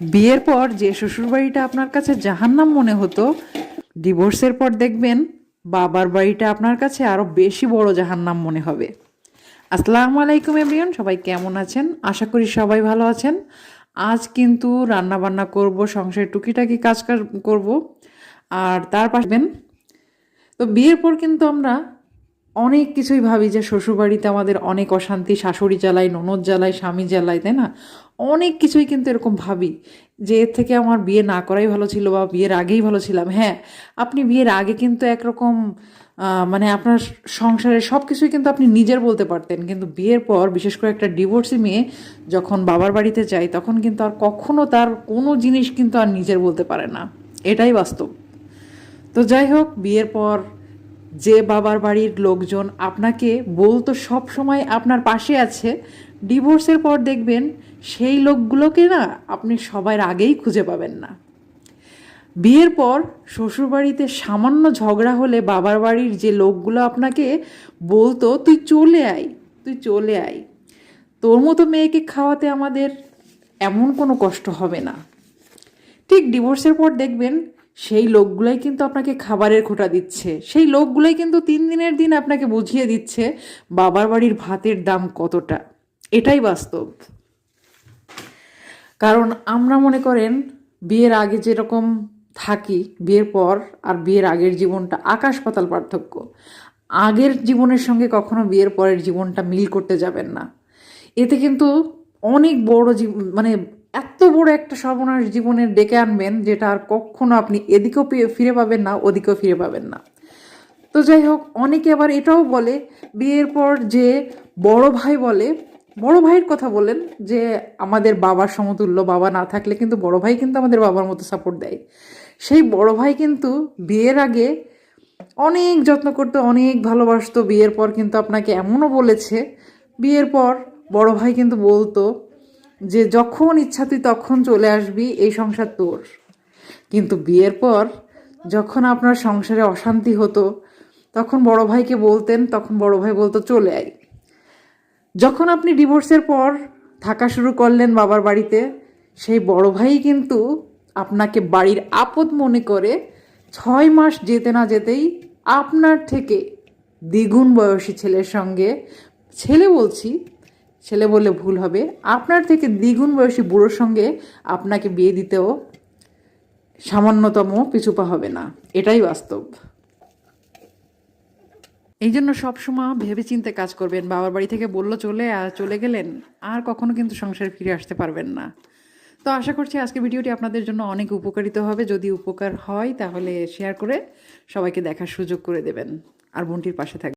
বিয়ের পর যে শ্বশুরবাড়িটা আপনার কাছে জাহান্নাম মনে হতো ডিভোর্সের পর দেখবেন বাবার বাড়িটা আপনার কাছে আরও বেশি বড় জাহান্নাম মনে হবে। আসসালামু আলাইকুম এভরিওন সবাই কেমন আছেন? আশা করি সবাই ভালো আছেন। আজ কিন্তু রান্না বান্না করব, সংসারের টুকিটাকি কাজ করব। আর তার পাশবেন তো বিয়ের পর কিন্তু আমরা অনেক কিছুই ভাবি যে শ্বশুরবাড়িতে আমাদের অনেক অশান্তি, শাশুড়ি জ্বালায়, ননদ জ্বালায়, স্বামী জ্বালায়, তাই না? অনেক কিছুই কিন্তু এরকম ভাবি যে এর থেকে আমার বিয়ে না করাই ভালো ছিল বা বিয়ের আগেই ভালো ছিলাম। হ্যাঁ আপনি বিয়ের আগে কিন্তু একরকম মানে আপনার সংসারের সব কিছুই কিন্তু আপনি নিজের বলতে পারতেন। কিন্তু বিয়ের পর, বিশেষ করে একটা ডিভোর্সি মেয়ে যখন বাবার বাড়িতে যায়, তখন কিন্তু আর কখনও তার কোনো জিনিস কিন্তু আর নিজের বলতে পারে না। এটাই বাস্তব। তো যাই হোক, বিয়ের পর যে বাবার বাড়ির লোকজন আপনাকে বলতো সব সময় আপনার পাশে আছে, ডিভোর্সের পর দেখবেন সেই লোকগুলোকে না আপনি সবার আগেই খুঁজে পাবেন না। বিয়ের পর শ্বশুরবাড়িতে সামান্য ঝগড়া হলে বাবার বাড়ির যে লোকগুলো আপনাকে বলতো, তুই চলে আয়, তুই চলে আয়। তোর মতো মেয়েকে খাওয়াতে আমাদের এমন কোনো কষ্ট হবে না। ঠিক ডিভোর্সের পর দেখবেন সেই লোকগুলাই কিন্তু আপনাকে খাবারের খোটা দিচ্ছে। সেই লোকগুলাই কিন্তু তিন দিনের দিন আপনাকে বুঝিয়ে দিচ্ছে বাবার বাড়ির ভাতের দাম কতটা। এটাই বাস্তব। কারণ আমরা মনে করেন বিয়ের আগে যেরকম থাকি, বিয়ের পর আর বিয়ের আগের জীবনটা আকাশ পাতাল পার্থক্য। আগের জীবনের সঙ্গে কখনো বিয়ের পরের জীবনটা মিল করতে যাবেন না। এতে কিন্তু অনেক বড় মানে এত বড় একটা সর্বনাশ জীবনের ডেকে আনবেন যেটা আর কখনো আপনি এদিকেও ফিরে পাবেন না, ওদিকেও ফিরে পাবেন না। তো যাই হোক, অনেকে আবার এটাও বলে, বিয়ের পর যে বড় ভাই বলে, বড় ভাইয়ের কথা বলেন যে আমাদের বাবার সমতুল্য, বাবা না থাকলে কিন্তু বড় ভাই কিন্তু আমাদের বাবার মতো সাপোর্ট দেয়। সেই বড় ভাই কিন্তু বিয়ের আগে অনেক যত্ন করতো, অনেক ভালোবাসতো। বিয়ের পর কিন্তু আপনাকে এমনও বলেছে, বিয়ের পর বড় ভাই কিন্তু বলতো যে যখন ইচ্ছা তুই তখন চলে আসবি, এই সংসার তোর। কিন্তু বিয়ের পর যখন আপনার সংসারে অশান্তি হতো, তখন বড় ভাইকে বলতেন, তখন বড় ভাই বলতো, চলে আয়। যখন আপনি ডিভোর্সের পর থাকা শুরু করলেন বাবার বাড়িতে, সেই বড় ভাই কিন্তু আপনাকে বাড়ির আপদ মনে করে ছয় মাস যেতে না যেতেই আপনার থেকে দ্বিগুণ বয়সী ছেলের সঙ্গে, ছেলে বলছি ছেলে বললে ভুল হবে। আপনার থেকে দ্বিগুণ বয়সী বুড়োর সঙ্গে আপনাকে বিয়ে দিতেও সামান্যতম পিছুপা হবে না। এটাই বাস্তব। এই জন্য সবসময় ভেবে চিন্তে কাজ করবেন। বাবার বাড়ি থেকে বলল চলে আর চলে গেলেন, আর কখনো কিন্তু সংসারে ফিরে আসতে পারবেন না। তো আশা করছি আজকে ভিডিওটি আপনাদের জন্য অনেক উপকারিত হবে। যদি উপকার হয়, তাহলে শেয়ার করে সবাইকে দেখার সুযোগ করে দেবেন। আর বোনটির পাশে থাকবেন।